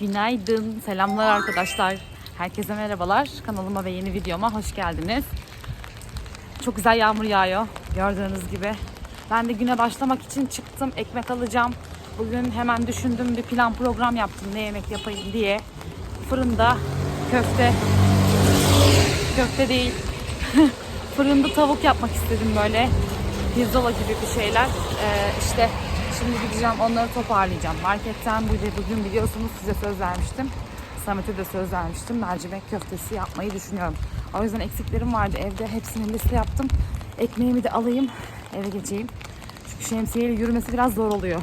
Günaydın, selamlar arkadaşlar. Herkese merhabalar. Kanalıma ve yeni videoma hoş geldiniz. Çok güzel yağmur yağıyor gördüğünüz gibi. Ben de güne başlamak için çıktım. Ekmek alacağım. Bugün hemen düşündüm bir plan program yaptım ne yemek yapayım diye. Fırında köfte, köfte değil, fırında tavuk yapmak istedim böyle. Pirzola gibi bir şeyler. Ee, işte şimdi gideceğim onları toparlayacağım. Marketten bu bugün biliyorsunuz size söz vermiştim. Samet'e de söz vermiştim. Mercimek köftesi yapmayı düşünüyorum. O yüzden eksiklerim vardı evde. Hepsini liste yaptım. Ekmeğimi de alayım. Eve geçeyim. Çünkü şemsiyeyle yürümesi biraz zor oluyor.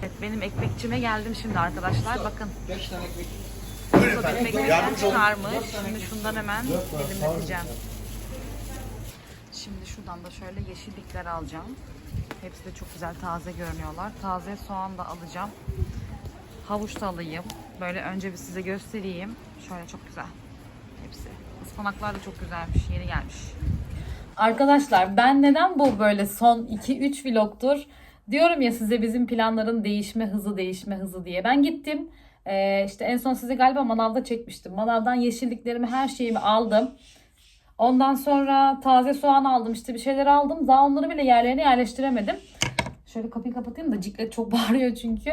Evet benim ekmekçime geldim şimdi arkadaşlar. Bakın. Bu da benim ekmekten çıkarmış. Şimdi şundan hemen dilimleteceğim. Şimdi şuradan da şöyle yeşillikler alacağım. Hepsi de çok güzel taze görünüyorlar. Taze soğan da alacağım. Havuç da alayım. Böyle önce bir size göstereyim. Şöyle çok güzel. Hepsi. Ispanaklar da çok güzelmiş. Yeni gelmiş. Arkadaşlar ben neden bu böyle son 2-3 vlogtur diyorum ya size bizim planların değişme hızı değişme hızı diye. Ben gittim. Ee, işte en son size galiba manavda çekmiştim. Manavdan yeşilliklerimi her şeyimi aldım. Ondan sonra taze soğan aldım işte bir şeyler aldım. Daha onları bile yerlerine yerleştiremedim. Şöyle kapıyı kapatayım da ciklet çok bağırıyor çünkü.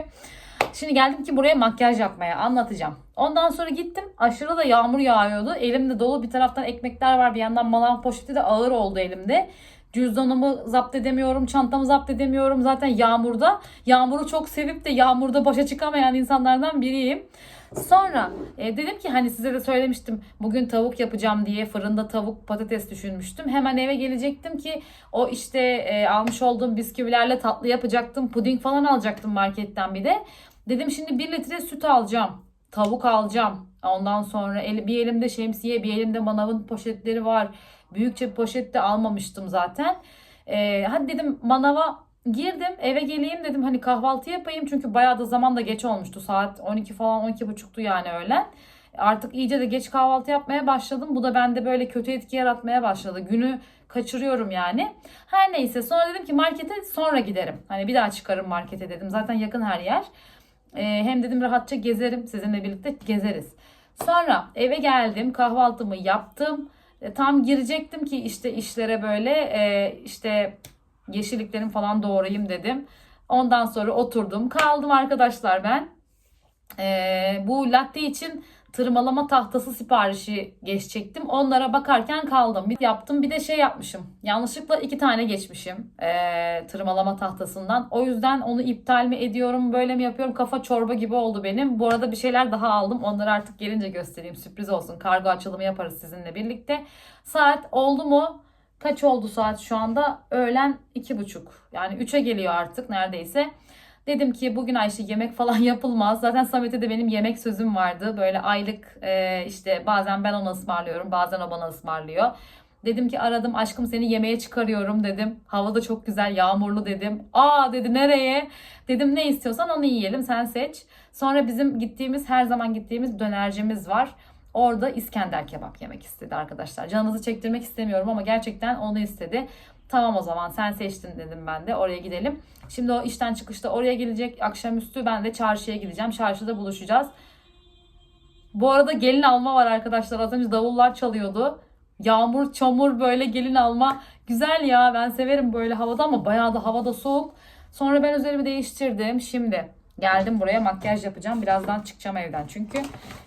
Şimdi geldim ki buraya makyaj yapmaya anlatacağım. Ondan sonra gittim aşırı da yağmur yağıyordu. Elimde dolu bir taraftan ekmekler var bir yandan manav poşeti de ağır oldu elimde. Cüzdanımı zapt edemiyorum, çantamı zapt edemiyorum. Zaten yağmurda. Yağmuru çok sevip de yağmurda başa çıkamayan insanlardan biriyim. Sonra e, dedim ki hani size de söylemiştim bugün tavuk yapacağım diye fırında tavuk patates düşünmüştüm. Hemen eve gelecektim ki o işte e, almış olduğum bisküvilerle tatlı yapacaktım. Puding falan alacaktım marketten bir de. Dedim şimdi 1 litre süt alacağım. Tavuk alacağım. Ondan sonra el, bir elimde şemsiye bir elimde manavın poşetleri var. Büyükçe bir poşet de almamıştım zaten. E, hadi dedim manava girdim eve geleyim dedim hani kahvaltı yapayım çünkü bayağı da zaman da geç olmuştu saat 12 falan 12 buçuktu yani öğlen. Artık iyice de geç kahvaltı yapmaya başladım. Bu da bende böyle kötü etki yaratmaya başladı. Günü kaçırıyorum yani. Her neyse sonra dedim ki markete sonra giderim. Hani bir daha çıkarım markete dedim. Zaten yakın her yer. Ee, hem dedim rahatça gezerim. Sizinle birlikte gezeriz. Sonra eve geldim. Kahvaltımı yaptım. E, tam girecektim ki işte işlere böyle e, işte yeşilliklerin falan doğrayayım dedim. Ondan sonra oturdum. Kaldım arkadaşlar ben. Ee, bu latte için tırmalama tahtası siparişi geçecektim. Onlara bakarken kaldım. Bir yaptım bir de şey yapmışım. Yanlışlıkla iki tane geçmişim ee, tırmalama tahtasından. O yüzden onu iptal mi ediyorum böyle mi yapıyorum kafa çorba gibi oldu benim. Bu arada bir şeyler daha aldım. Onları artık gelince göstereyim. Sürpriz olsun. Kargo açılımı yaparız sizinle birlikte. Saat oldu mu? Kaç oldu saat şu anda? Öğlen iki buçuk. Yani üçe geliyor artık neredeyse. Dedim ki bugün Ayşe yemek falan yapılmaz. Zaten Samet'e de benim yemek sözüm vardı. Böyle aylık e, işte bazen ben ona ısmarlıyorum bazen o bana ısmarlıyor. Dedim ki aradım aşkım seni yemeğe çıkarıyorum dedim. Hava da çok güzel yağmurlu dedim. Aa dedi nereye? Dedim ne istiyorsan onu yiyelim sen seç. Sonra bizim gittiğimiz her zaman gittiğimiz dönercimiz var. Orada İskender kebap yemek istedi arkadaşlar. Canınızı çektirmek istemiyorum ama gerçekten onu istedi. Tamam o zaman sen seçtin dedim ben de oraya gidelim. Şimdi o işten çıkışta oraya gelecek. Akşamüstü ben de çarşıya gideceğim. Çarşıda buluşacağız. Bu arada gelin alma var arkadaşlar. Az önce davullar çalıyordu. Yağmur, çamur böyle gelin alma. Güzel ya ben severim böyle havada ama bayağı da havada soğuk. Sonra ben üzerimi değiştirdim. Şimdi geldim buraya makyaj yapacağım. Birazdan çıkacağım evden çünkü.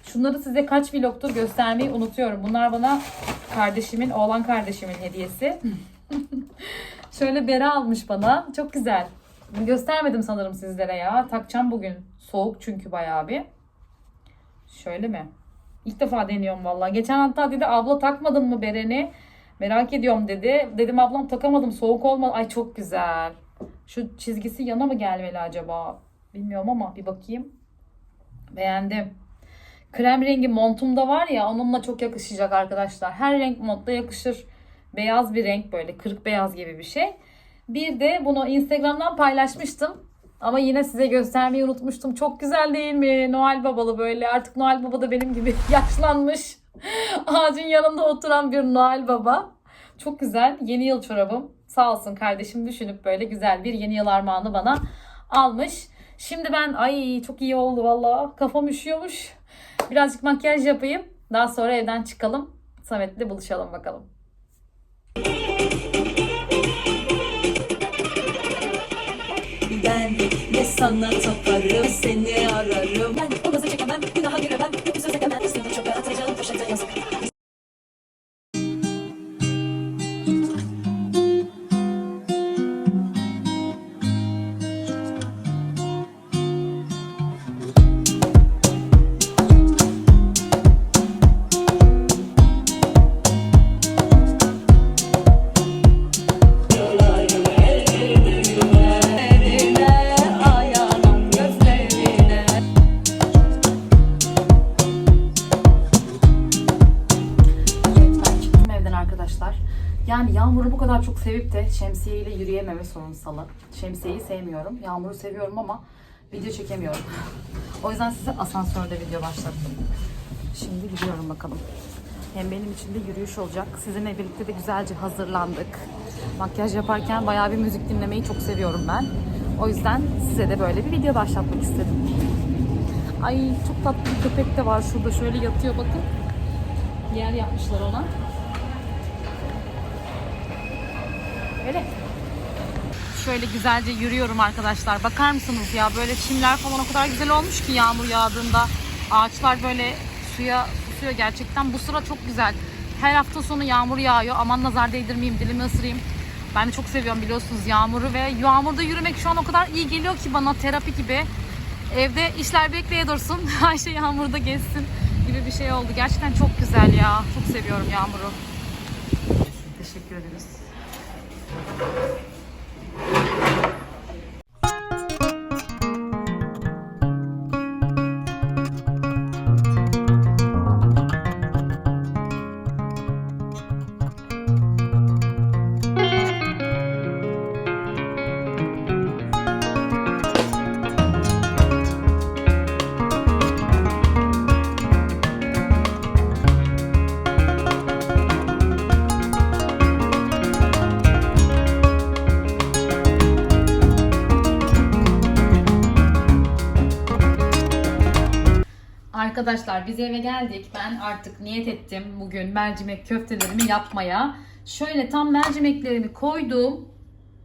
Şunları size kaç vlogtur göstermeyi unutuyorum. Bunlar bana kardeşimin, oğlan kardeşimin hediyesi. Şöyle bere almış bana. Çok güzel. Göstermedim sanırım sizlere ya. Takacağım bugün. Soğuk çünkü bayağı bir. Şöyle mi? İlk defa deniyorum vallahi. Geçen hatta dedi abla takmadın mı bereni? Merak ediyorum dedi. Dedim ablam takamadım soğuk olmadı. Ay çok güzel. Şu çizgisi yana mı gelmeli acaba? Bilmiyorum ama bir bakayım. Beğendim. Krem rengi montumda var ya onunla çok yakışacak arkadaşlar. Her renk montla yakışır. Beyaz bir renk böyle kırık beyaz gibi bir şey. Bir de bunu Instagram'dan paylaşmıştım. Ama yine size göstermeyi unutmuştum. Çok güzel değil mi? Noel babalı böyle. Artık Noel baba da benim gibi yaşlanmış. Ağacın yanında oturan bir Noel baba. Çok güzel. Yeni yıl çorabım. Sağ olsun kardeşim düşünüp böyle güzel bir yeni yıl armağanı bana almış. Şimdi ben ay çok iyi oldu valla. Kafam üşüyormuş. Birazcık makyaj yapayım. Daha sonra evden çıkalım. Samet'le buluşalım bakalım. Sana taparım seni ararım. Ben Yani yağmuru bu kadar çok sevip de şemsiyeyle yürüyememe sorunsalı. Şemsiyeyi sevmiyorum. Yağmuru seviyorum ama video çekemiyorum. o yüzden size asansörde video başlattım. Şimdi gidiyorum bakalım. Hem benim için de yürüyüş olacak. Sizinle birlikte de güzelce hazırlandık. Makyaj yaparken bayağı bir müzik dinlemeyi çok seviyorum ben. O yüzden size de böyle bir video başlatmak istedim. Ay çok tatlı bir köpek de var şurada şöyle yatıyor bakın. Yer yapmışlar ona. Şöyle güzelce yürüyorum arkadaşlar. Bakar mısınız ya böyle çimler falan o kadar güzel olmuş ki yağmur yağdığında. Ağaçlar böyle suya susuyor gerçekten. Bu sıra çok güzel. Her hafta sonu yağmur yağıyor. Aman nazar değdirmeyeyim, dilimi ısırayım. Ben de çok seviyorum biliyorsunuz yağmuru ve yağmurda yürümek şu an o kadar iyi geliyor ki bana terapi gibi. Evde işler bekleye dursun. Her şey yağmurda geçsin gibi bir şey oldu. Gerçekten çok güzel ya. Çok seviyorum yağmuru. Teşekkür ederiz. Arkadaşlar biz eve geldik. Ben artık niyet ettim bugün mercimek köftelerimi yapmaya. Şöyle tam mercimeklerimi koydum.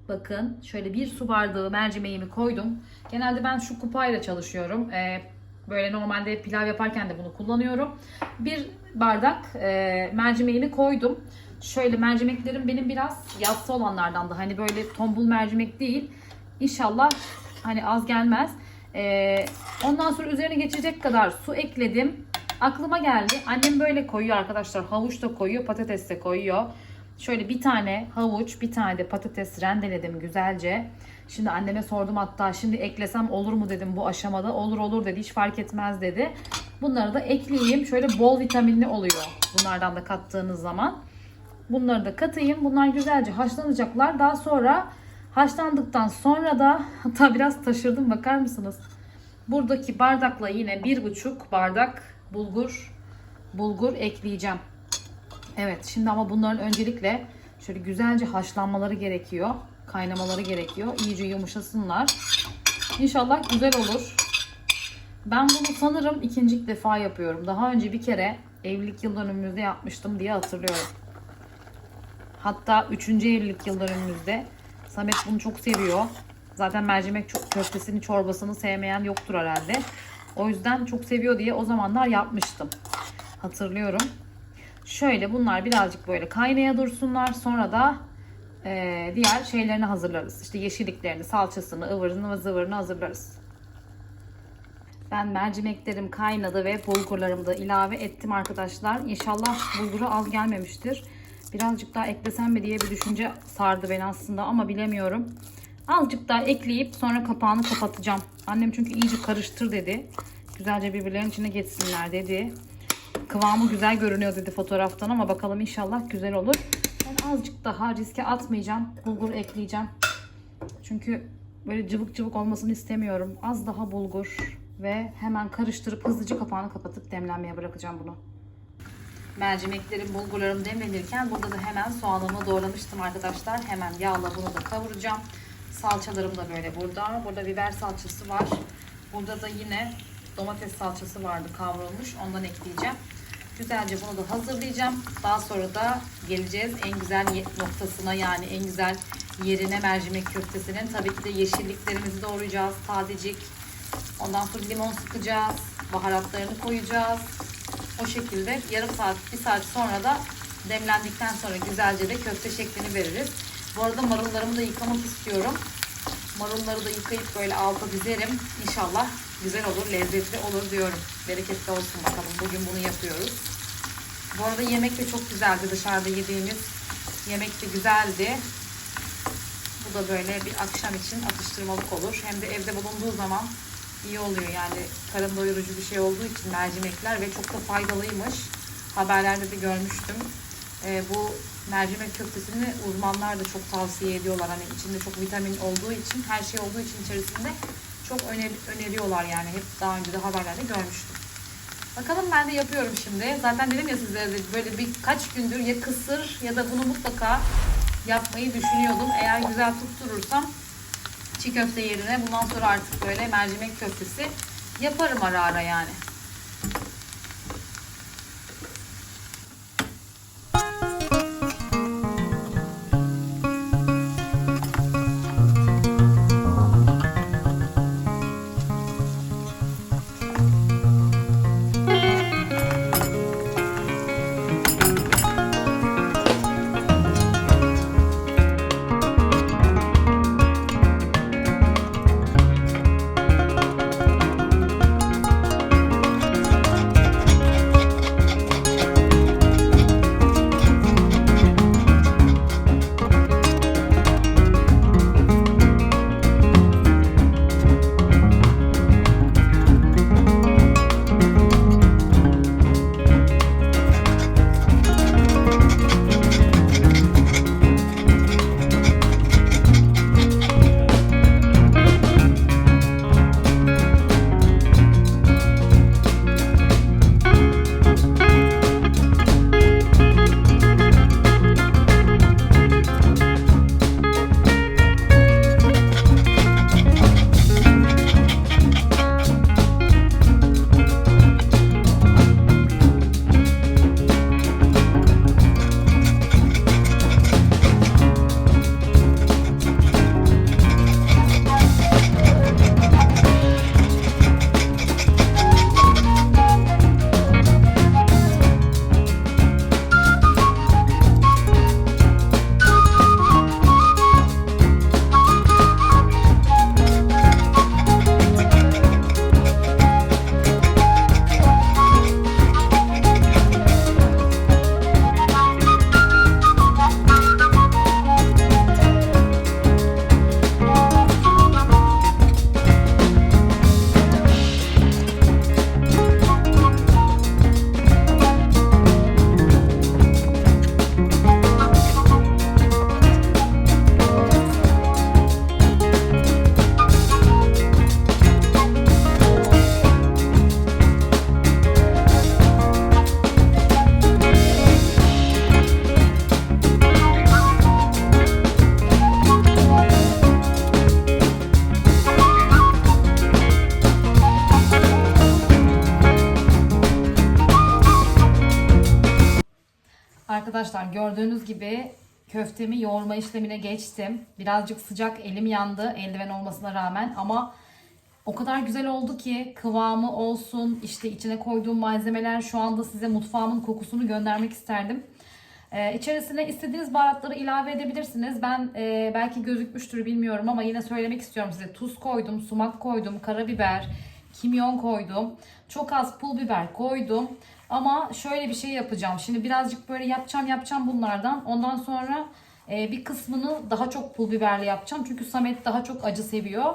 Bakın şöyle bir su bardağı mercimeğimi koydum. Genelde ben şu kupayla çalışıyorum. Ee, böyle normalde pilav yaparken de bunu kullanıyorum. Bir bardak e, mercimeğimi koydum. Şöyle mercimeklerim benim biraz yassı olanlardan da hani böyle tombul mercimek değil. İnşallah hani az gelmez. Ee, ondan sonra üzerine geçecek kadar su ekledim. Aklıma geldi. Annem böyle koyuyor arkadaşlar. Havuç da koyuyor, patates de koyuyor. Şöyle bir tane havuç, bir tane de patates rendeledim güzelce. Şimdi anneme sordum hatta şimdi eklesem olur mu dedim bu aşamada. Olur olur dedi hiç fark etmez dedi. Bunları da ekleyeyim. Şöyle bol vitaminli oluyor bunlardan da kattığınız zaman. Bunları da katayım. Bunlar güzelce haşlanacaklar. Daha sonra haşlandıktan sonra da hatta biraz taşırdım bakar mısınız? Buradaki bardakla yine bir buçuk bardak bulgur bulgur ekleyeceğim. Evet şimdi ama bunların öncelikle şöyle güzelce haşlanmaları gerekiyor. Kaynamaları gerekiyor. İyice yumuşasınlar. İnşallah güzel olur. Ben bunu sanırım ikinci defa yapıyorum. Daha önce bir kere evlilik yıl dönümümüzde yapmıştım diye hatırlıyorum. Hatta 3. evlilik yıl dönümümüzde Samet bunu çok seviyor. Zaten mercimek çok köftesini, çorbasını sevmeyen yoktur herhalde. O yüzden çok seviyor diye o zamanlar yapmıştım. Hatırlıyorum. Şöyle bunlar birazcık böyle kaynaya dursunlar. Sonra da e, diğer şeylerini hazırlarız. İşte yeşilliklerini, salçasını, ıvırını ve zıvırını hazırlarız. Ben mercimeklerim kaynadı ve bulgurlarımı da ilave ettim arkadaşlar. İnşallah bulguru az gelmemiştir. Birazcık daha eklesem mi diye bir düşünce sardı beni aslında ama bilemiyorum. Azıcık daha ekleyip sonra kapağını kapatacağım. Annem çünkü iyice karıştır dedi. Güzelce birbirlerinin içine geçsinler dedi. Kıvamı güzel görünüyor dedi fotoğraftan ama bakalım inşallah güzel olur. Ben azıcık daha riske atmayacağım. Bulgur ekleyeceğim. Çünkü böyle cıvık cıvık olmasını istemiyorum. Az daha bulgur ve hemen karıştırıp hızlıca kapağını kapatıp demlenmeye bırakacağım bunu. Mercimeklerim, bulgurlarım demlenirken burada da hemen soğanımı doğramıştım arkadaşlar. Hemen yağla bunu da kavuracağım. Salçalarım da böyle burada. Burada biber salçası var. Burada da yine domates salçası vardı kavrulmuş. Ondan ekleyeceğim. Güzelce bunu da hazırlayacağım. Daha sonra da geleceğiz en güzel noktasına yani en güzel yerine mercimek köftesinin. Tabii ki de yeşilliklerimizi doğrayacağız. Tazecik. Ondan sonra limon sıkacağız. Baharatlarını koyacağız. O şekilde yarım saat, bir saat sonra da demlendikten sonra güzelce de köfte şeklini veririz. Bu arada marullarımı da yıkamak istiyorum. Marulları da yıkayıp böyle alta dizerim. İnşallah güzel olur, lezzetli olur diyorum. Bereketli olsun bakalım. Bugün bunu yapıyoruz. Bu arada yemek de çok güzeldi. Dışarıda yediğimiz yemek de güzeldi. Bu da böyle bir akşam için atıştırmalık olur. Hem de evde bulunduğu zaman iyi oluyor yani karın doyurucu bir şey olduğu için mercimekler ve çok da faydalıymış. Haberlerde de görmüştüm. Ee, bu mercimek köftesini uzmanlar da çok tavsiye ediyorlar. Hani içinde çok vitamin olduğu için, her şey olduğu için içerisinde çok öner öneriyorlar yani. Hep daha önce de haberlerde görmüştüm. Bakalım ben de yapıyorum şimdi. Zaten dedim ya sizlere de böyle birkaç gündür ya kısır ya da bunu mutlaka yapmayı düşünüyordum. Eğer güzel tutturursam çiğ köfte yerine bundan sonra artık böyle mercimek köftesi yaparım ara ara yani. Köftemi yoğurma işlemine geçtim. Birazcık sıcak elim yandı eldiven olmasına rağmen ama o kadar güzel oldu ki kıvamı olsun işte içine koyduğum malzemeler şu anda size mutfağımın kokusunu göndermek isterdim. Ee, içerisine istediğiniz baharatları ilave edebilirsiniz. Ben e, belki gözükmüştür bilmiyorum ama yine söylemek istiyorum size. Tuz koydum, sumak koydum, karabiber, kimyon koydum. Çok az pul biber koydum. Ama şöyle bir şey yapacağım. Şimdi birazcık böyle yapacağım yapacağım bunlardan. Ondan sonra e, bir kısmını daha çok pul biberli yapacağım. Çünkü Samet daha çok acı seviyor.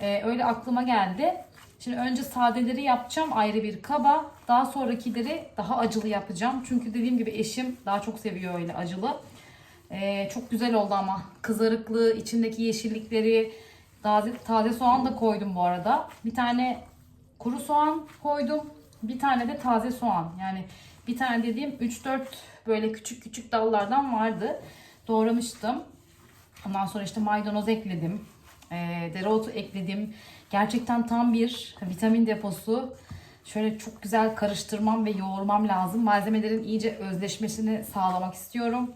E, öyle aklıma geldi. Şimdi önce sadeleri yapacağım ayrı bir kaba. Daha sonrakileri daha acılı yapacağım. Çünkü dediğim gibi eşim daha çok seviyor öyle acılı. E, çok güzel oldu ama. Kızarıklığı, içindeki yeşillikleri, taze, taze soğan da koydum bu arada. Bir tane kuru soğan koydum. Bir tane de taze soğan. Yani bir tane dediğim 3-4 böyle küçük küçük dallardan vardı. Doğramıştım. Ondan sonra işte maydanoz ekledim. E, dereotu ekledim. Gerçekten tam bir vitamin deposu. Şöyle çok güzel karıştırmam ve yoğurmam lazım. Malzemelerin iyice özleşmesini sağlamak istiyorum.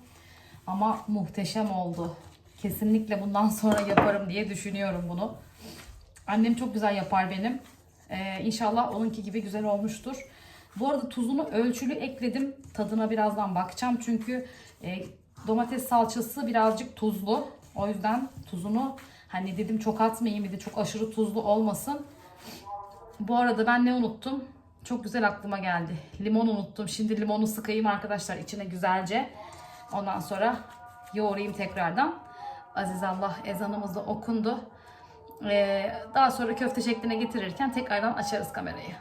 Ama muhteşem oldu. Kesinlikle bundan sonra yaparım diye düşünüyorum bunu. Annem çok güzel yapar benim. Ee, inşallah onunki gibi güzel olmuştur. Bu arada tuzunu ölçülü ekledim. Tadına birazdan bakacağım. Çünkü e, domates salçası birazcık tuzlu. O yüzden tuzunu hani dedim çok atmayayım bir de çok aşırı tuzlu olmasın. Bu arada ben ne unuttum? Çok güzel aklıma geldi. Limon unuttum. Şimdi limonu sıkayım arkadaşlar içine güzelce. Ondan sonra yoğurayım tekrardan. Aziz Allah ezanımız da okundu. Ee, daha sonra köfte şekline getirirken tekrardan açarız kamerayı.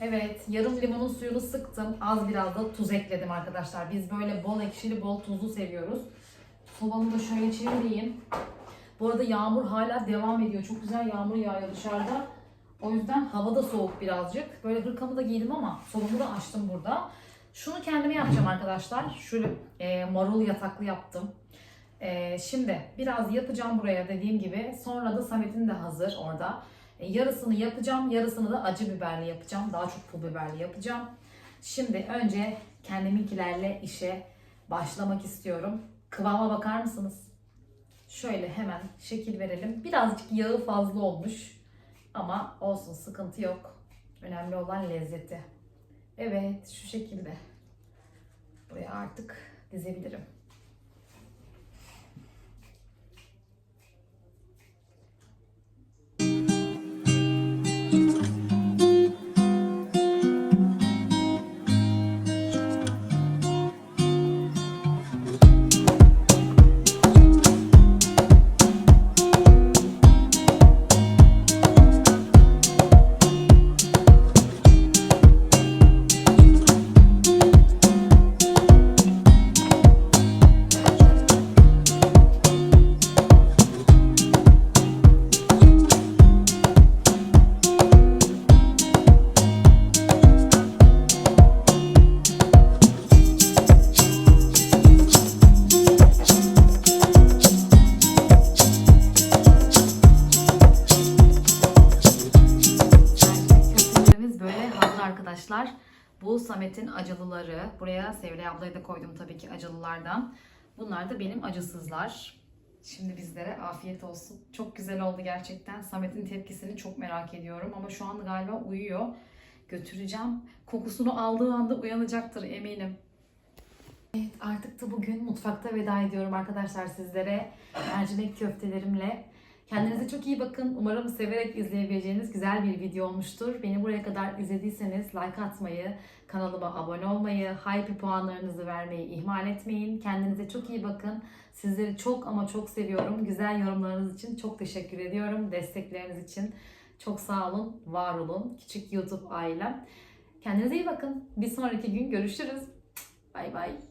Evet, yarım limonun suyunu sıktım. Az biraz da tuz ekledim arkadaşlar. Biz böyle bol ekşili, bol tuzlu seviyoruz. Sobamı da şöyle çevireyim. Bu arada yağmur hala devam ediyor. Çok güzel yağmur yağıyor dışarıda. O yüzden hava da soğuk birazcık. Böyle hırkamı da giydim ama sobamı da açtım burada. Şunu kendime yapacağım arkadaşlar. Şöyle e, marul yataklı yaptım. E, şimdi biraz yapacağım buraya dediğim gibi. Sonra da Samet'in de hazır orada. E, yarısını yapacağım. Yarısını da acı biberli yapacağım. Daha çok pul biberli yapacağım. Şimdi önce kendiminkilerle işe başlamak istiyorum. Kıvama bakar mısınız? Şöyle hemen şekil verelim. Birazcık yağı fazla olmuş. Ama olsun sıkıntı yok. Önemli olan lezzeti. Evet şu şekilde. Buraya artık dizebilirim. Samet'in acılıları. Buraya Sevilay ablayı da koydum tabii ki acılılardan. Bunlar da benim acısızlar. Şimdi bizlere afiyet olsun. Çok güzel oldu gerçekten. Samet'in tepkisini çok merak ediyorum ama şu an galiba uyuyor. Götüreceğim. Kokusunu aldığı anda uyanacaktır eminim. Evet artık da bugün mutfakta veda ediyorum arkadaşlar sizlere. Mercimek köftelerimle. Kendinize çok iyi bakın. Umarım severek izleyebileceğiniz güzel bir video olmuştur. Beni buraya kadar izlediyseniz like atmayı, kanalıma abone olmayı, hype puanlarınızı vermeyi ihmal etmeyin. Kendinize çok iyi bakın. Sizleri çok ama çok seviyorum. Güzel yorumlarınız için çok teşekkür ediyorum. Destekleriniz için çok sağ olun, var olun. Küçük YouTube ailem. Kendinize iyi bakın. Bir sonraki gün görüşürüz. Bay bay.